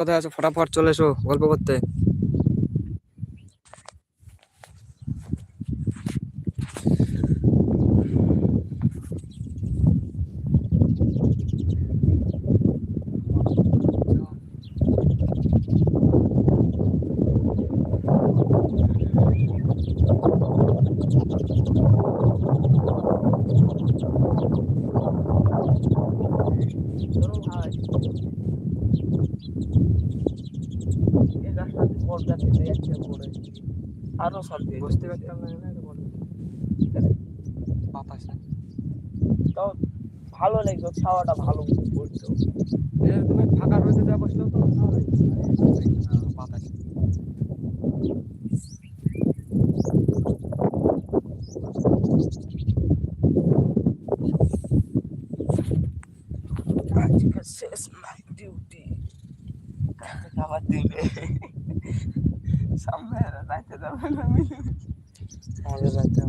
কোথায় আছো ফটাফট চলে এসো গল্প করতে। সব দিয়ে বুঝতে পারতাম না বাতাস না। তাও ভালো লাগছে ছাওয়াটা ভালো পড়তো তুমি ফাঁকা রয়েছে যা বসল তো বাতাস শেষ নাইট ডিউটি খাবার দিবে সামনে রাইতে যাবে না আমাদের রাতে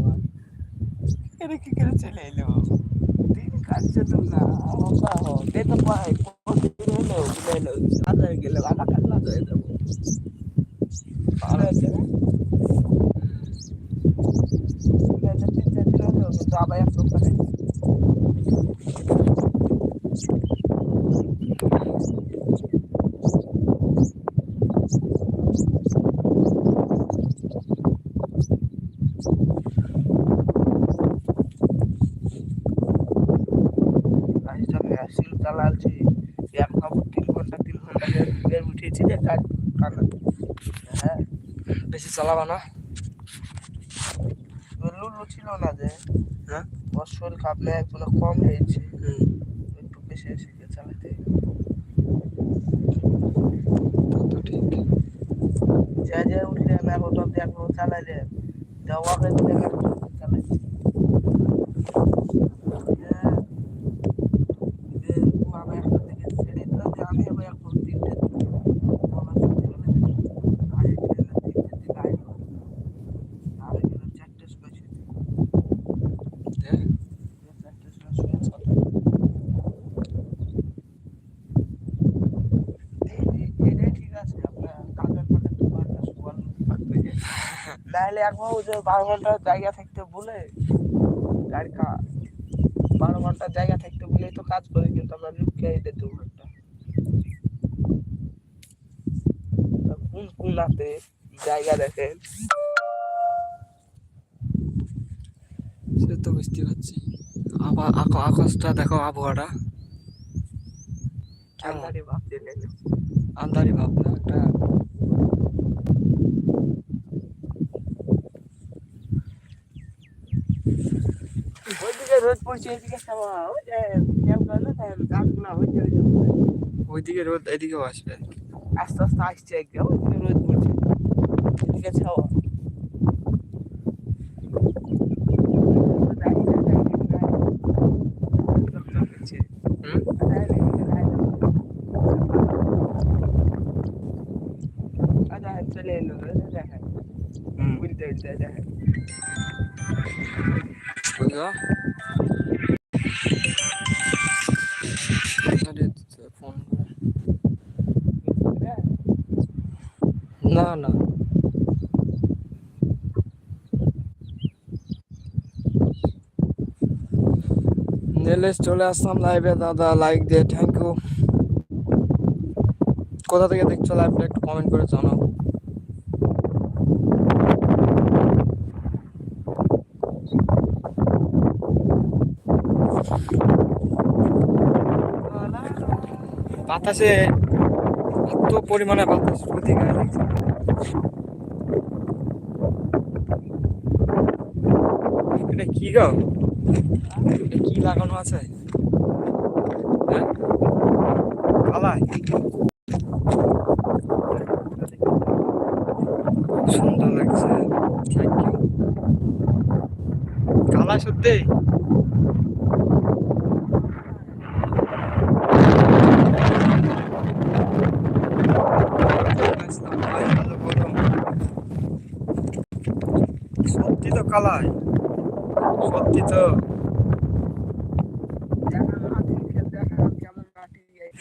এটা কি করে চলে এলো দিন কাটছে তো না গেলে বাবা কাটলা হয়ে যাব ঠিক আছে, তিন চার দিন হলো আবার এক সপ্তাহ নেই গাড়িটা ভ্যাসিল চালাচ্ছি এক খবর তিন ঘণ্টা তিন ঘণ্টা বের উঠেছি যে কানা হ্যাঁ বেশি চালাবা না। লুলু ছিল না যে। হ্যাঁ? ওর শরীর কাঁপলে একটু কম হয়েছে। একটু বেশি শিখে চালাতে। যা যা উঠলে এখন অব্দি এখন চালাইলে। দেওয়া হয়ে চালাইছি হ্যাঁ। যে ও আবার একটা দিকে ছেড়ে দিল যে আমি আবার এখন তিনটে আবার ছুটি হলে আড়াইটে না তিনটের দিকে আইলো আর এগুলো চারটে শুয়েছি দে। চারটে সময় শুয়ে ছটা এই- এটাই ঠিক আছে আপনার কাজের ফাঁকে দু ঘণ্টা শোয়ার থাকবে নাহলে একবার যে বারো ঘণ্টার জায়গা থাকতে বলে গাড়ি বারো ঘণ্টার জায়গা থাকতে বলেই তো কাজ করি কিন্তু আমরা লুকিয়ে এটা দু ঘণ্টা তা কোন কোনাতে জায়গা দেখেন? সে তো বুঝতে পারছি। আবার আকা- আকাশটা দেখো আবহাওয়াটা। আন্দারি ভাবতে গেলে আন্দারি ভাব না একটা ওইদিকে রোদ পড়ছে এদিকে খাওয়া ওই যে খেয়াল করে না গাছগুলো হচ্ছে ওই যে ওইদিকে রোদ এদিকেও আসবে। আস্তে আস্তে আসছে একদম রোদ পড়ছে। এদিকে ছাওয়া হুম। চলে এলো হুম উল্টে উল্টে দেখেন বুঝলো? না। নেলেস চলে আসলাম লাইভে দাদা লাইক দিয়ে থ্যাংক ইউ কোথা থেকে দেখছ লাইভটা একটু কমেন্ট করে জানাও। বাতাসে এত পরিমাণে বাতাস প্রতি গায়ে এটা কি গো? এটা কি লাগানো আছে? হ্যাঁ? কালাই সুন্দর লাগছে। কালাই সত্যি? কালাই সত্যি তো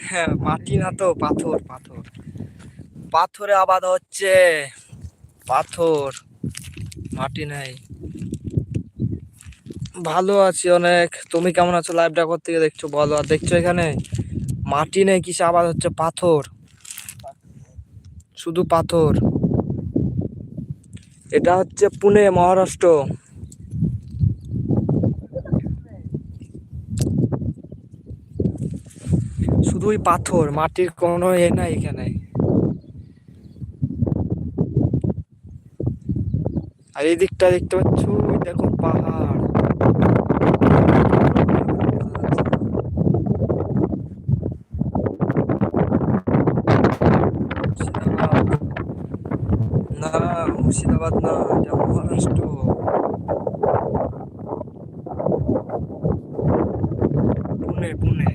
হ্যাঁ মাটি না তো, পাথর পাথর। পাথরে আবাদ হচ্ছে। পাথর। মাটি নেই। ভালো আছি অনেক। তুমি কেমন আছো? লাইভটা করতে গিয়ে দেখছ, বলো। আর দেখছ এখানে? মাটি নেই, কিসে আবাদ হচ্ছে? পাথর। শুধু পাথর। এটা হচ্ছে পুনে, মহারাষ্ট্র। শুধুই পাথর, মাটির কোনো এ নাই এখানে। আর এই দিকটা দেখতে পাচ্ছ দেখো পাহাড় মুর্শিদাবাদ। না মুর্শিদাবাদ না, এটা মহারাষ্ট্র। পুনে পুনে।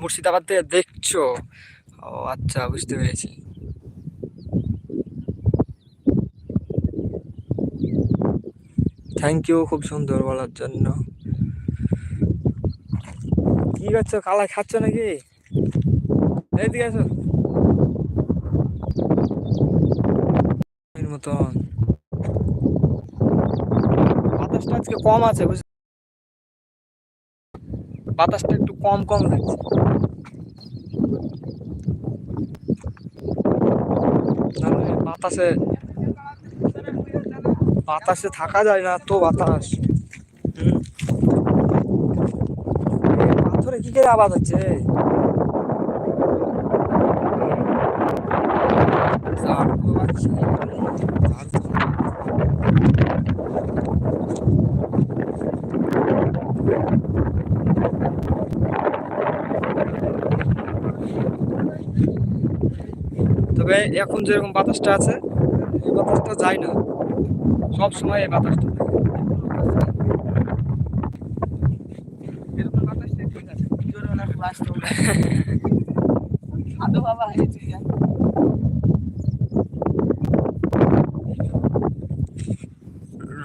মুর্শিদাবাদ থেকে দেখছ? ও আচ্ছা বুঝতে পেরেছি। থ্যাংক ইউ খুব সুন্দর বলার জন্য। কি করছ? কালা খাচ্ছ নাকি? এইদিকে আসো এর মতন। বাতাসটা আজকে কম আছে বুঝ বাতাসটা একটু কম কম লাগছে। বাতাসে বাতাসে থাকা যায় না তো বাতাস। পাথরে কি করে আবাদ হচ্ছে? ঝাড়ু তবে এখন যেরকম বাতাসটা আছে এই বাতাসটা যায় না। সব সময় এই বাতাসটা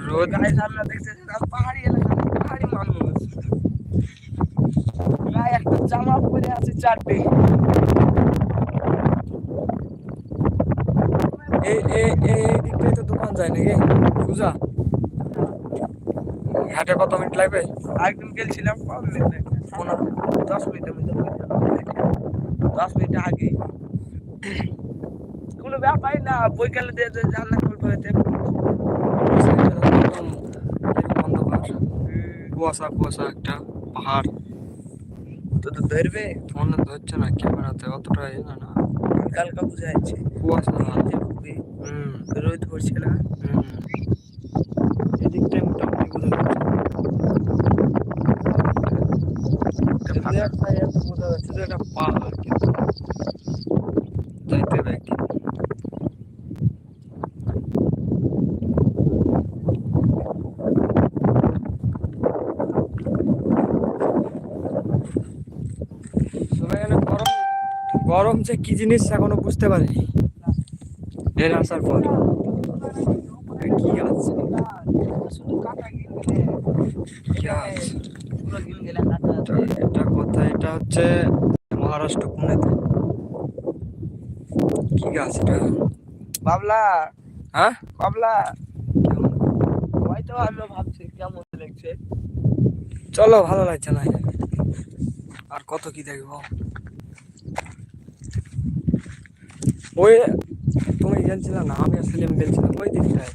রোদ আমরা পাহাড়ি এলাকা পাহাড়ি মানুষ। একটা জামা পরে আছে চারটে। এই এই এই দিকটাই তো দোকান যায় নাকি? পূজা হাটে কত মিনিট লাগবে? একদিন গেছিলাম পনেরো দশ মিনিটের মধ্যে দশ মিনিট আগে। কোনো ব্যাপারই না বৈকালে দিয়ে হয়েছে অন্ধকার কুয়াশা কুয়াশা একটা পাহাড়। তো তো ধরবে? ফোন ধরছে না ক্যামেরাতে অতটা ইয়ে না না। হালকা বুঝা যাচ্ছে কুয়াশা খুবই হুম। রোদ পড়ছে না। হুম। এদিকটা মোটামুটি বোঝা যাচ্ছে। একটা একটা পাহাড় কিন্তু যাইতে হবে একদিন সবাই এখানে গরম গরম যে কি জিনিস এখনও বুঝতে পারিনি। এর আসার পর। কি আছে? এটা- কোথায় এটা হচ্ছে মহারাষ্ট্র পুনেতে। কি গাছ এটা? বাবলা। হ্যাঁ? বাবলা? হয়তো আমরা ভাবছি কেমন লাগছে চলো ভালো লাগছে না। আর কত কি দেখব? ওই তুমি গেলছিলে না আমি আসলে গেলছিলাম ওই দিকটায়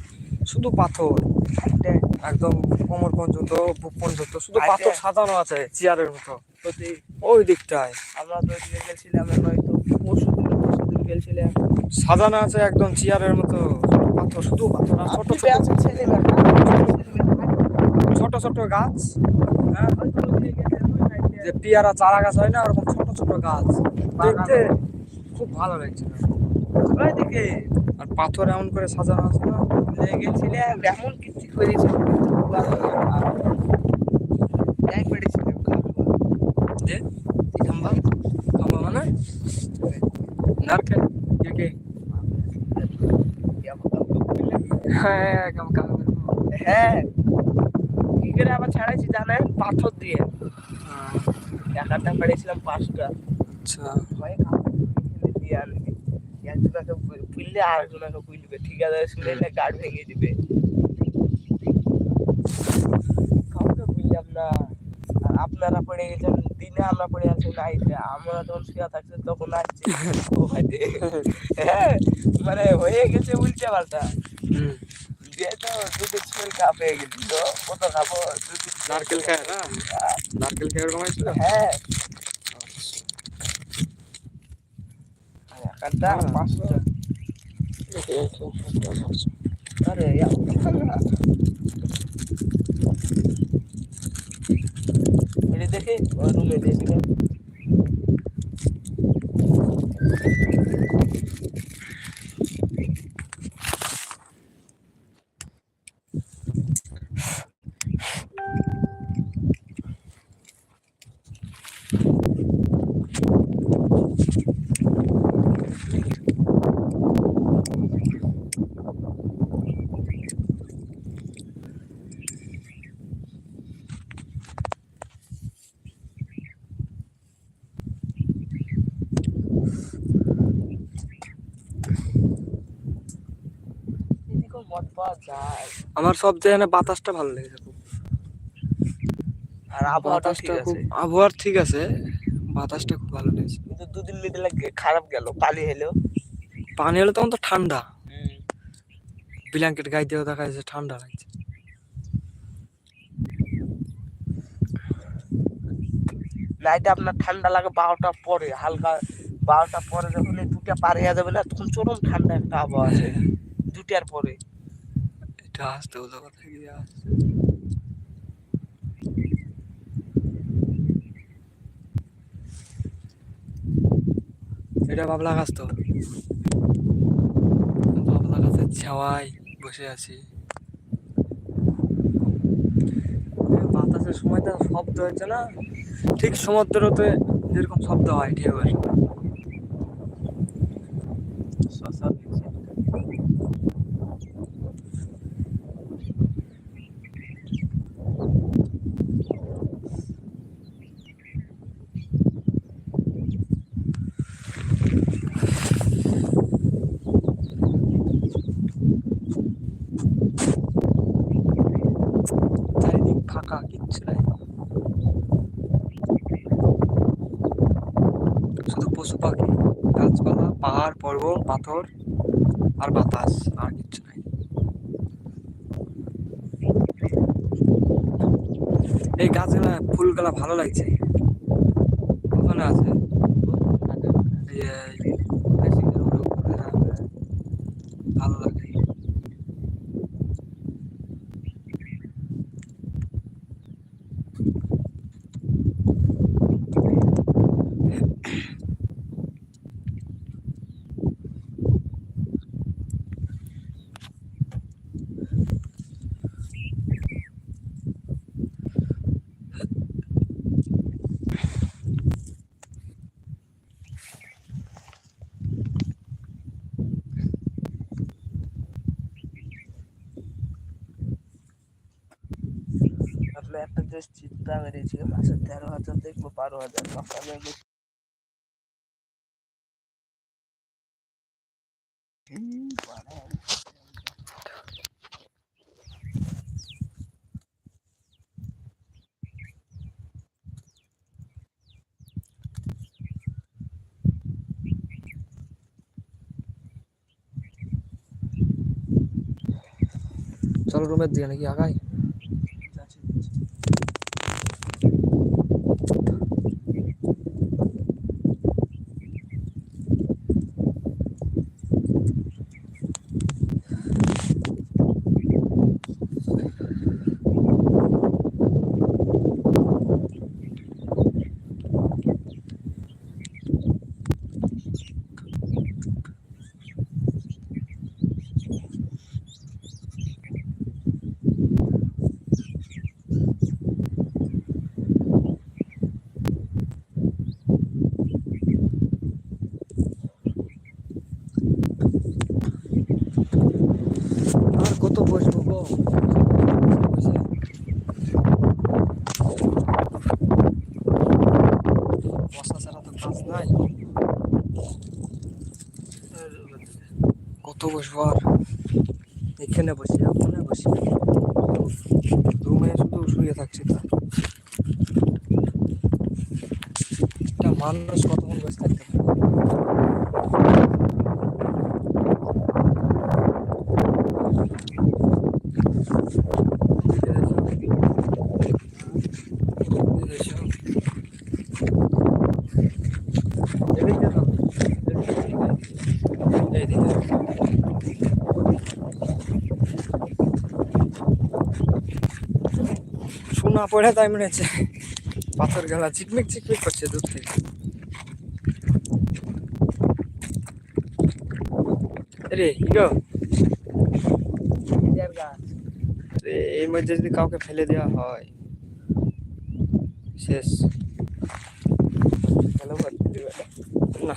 শুধু পাথর একদম কোমর পর্যন্ত বুক পর্যন্ত শুধু আচ্ছা। পাথর সাজানো আছে চেয়ারের মতো। ওই দিকটায়। আমরা তো ওইদিকে গেছিলাম হয়তো পরশু দিন গেছিলাম সাজানো আছে একদম চেয়ারের মতো পাথর শুধু পাথর আর ছোট ছোট ছোট ছোট গাছ। হ্যাঁ। যে পেয়ারা চারা গাছ হয় না ওরকম ছোট ছোট গাছ। দেখতে খুব ভালো লাগছিল। ওইদিকে আর পাথর এমন করে সাজানো আছে না? গেছিলাম এমন কিছু করেছি। খাম্বা খাম্বা মানে? নারকেল কে কে? হ্যাঁ কাম কাম হ্যাঁ কি করে আবার ছাড়াইছি জানেন? পাথর দিয়ে। পেরেছিলাম পাঁচটা। আচ্ছা ভয়ে কাউকে ফেলে দিয়ে আর একজনকে পুললে আর একজনকে পুলবে ঠিকাদার শুনে গাড় ভেঙে দিবে। কাউকে বুঝলাম না। আর আপনারা পড়ে গেছেন দিনে আমরা পড়ে আছি নাইটে আমরা যখন শুয়ে থাকছি তখন আসছি। ও ভাইতে হ্যাঁ মানে হয়ে গেছে উল্টে পাল্টা। হুম। দিয়ে তো দুটো স্মেল খাপ হয়ে গেছি তো কত খাব? নারকেল খায় না? নারকেল খায় হ্যাঁ। এখানটা হ্যাঁ। পাঁচটা আরে এত ঠান্ডা এটা দেখে ওই রুমে দেখে এদিকেও মদ পাওয়া যায় আমার সব জায়গায় বাতাসটা ভালো লেগেছে খুব। আর আবহাওয়াটা ঠিক খুব আছে। আবহাওয়ার ঠিক আছে বাতাসটা খুব ভালো লেগেছে। কিন্তু দুদিন মিনিট লাগে খারাপ গেল পানি হেলেও। পানি হলে তখন তো ঠান্ডা। ব্ল্যাঙ্কেট গায়ে দিয়েও দেখা যাচ্ছে ঠান্ডা লাগছে। নাইটে আপনার ঠান্ডা লাগে বারোটা পরে হালকা বারোটা পরে যখন এই দুটা পার হয়ে যাবে না তখন চরম ঠান্ডা একটা আবহাওয়া আছে। দুটার পরে। এটা আসতে হলো কথা কি আসছে এটা বাবলা গাছ তো। বাবলা গাছের ছাওয়ায় বসে আছি। বাতাসের সময় তো শব্দ হচ্ছে না? ঠিক সমুদ্রতে যেরকম শব্দ হয় ঢেউয়ের ফাঁকা কিচ্ছু নাই। শুধু পশু পাখি, গাছপালা, পাহাড়, পর্বত, পাথর আর বাতাস, আর কিচ্ছু নাই। এই গাছগুলা ফুলগুলা ভালো লাগছে ওখানে আছে এই যে মেশিনের উপরে, হ্যাঁ, ভালো লাগে আপনার একটা দেশ চিন্তা বেরিয়েছে মাসে তেরো হাজার দেখব বারো হাজার সকালে গেছি। হুম, বাড়ায়। চলো রুমের দিকে নাকি আগাই বসবো এখানে বসি ওখানে বসি। রুমে শুধু শুয়ে থাকছি তা। মানুষ কতক্ষণ বসে থাকতে পারে এদিকে দাও। এইদিকে। সোনা পড়ে তাই মনে পাথর গেলা, চিকমিক চিকমিক করছে দূর থেকে। রে হিরো এর মধ্যে যদি কাউকে ফেলে দেওয়া হয়, শেষ ভালো করতে দিবে না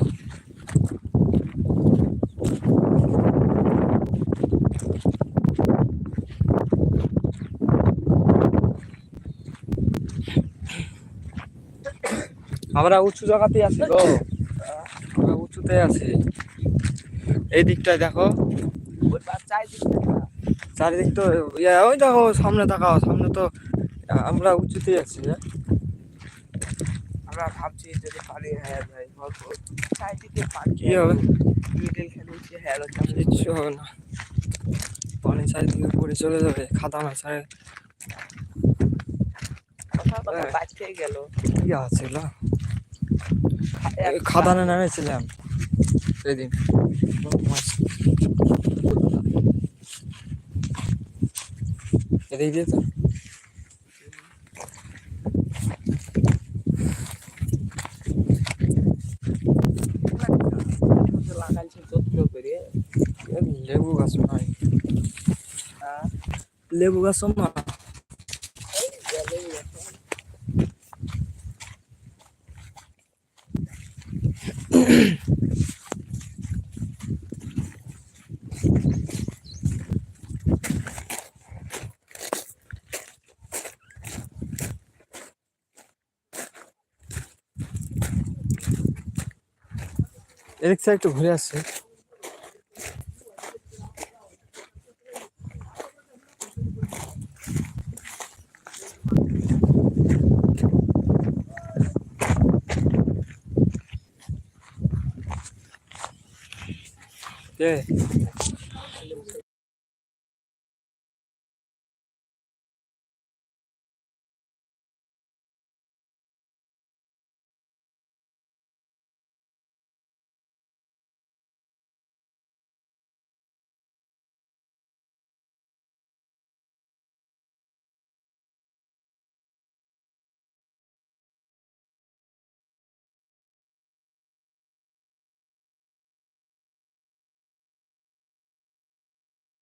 আমরা উঁচু জায়গাতেই আছি গো আমরা উঁচুতে আছি। এই দিকটায় দেখো। চারিদিক তো ইয়া, ওই দেখো সামনে তাকাও সামনে তো আমরা উঁচুতেই আছি হ্যাঁ? আমরা ভাবছি যদি পারি হ্যাঁ ভাই গল্প চারিদিকে পানি কি হবে? মিডিল খেলেছি হ্যাঁ কিচ্ছু হবে না। পানি চারিদিকে পড়ে চলে যাবে খাদা না কথা হ্যাঁ। বাঁচতেই গেল। কি আছে এগুলো? খাদানে নেমেছিলাম সেদিন। মাছ এদিক দিয়ে তো। লাগাইছে যত্ন করে লেবু গাছ নাই। আহ, লেবু গাছ না এই গেলেই এখন। এদিক থেকে একটু ঘুরে আসছে কে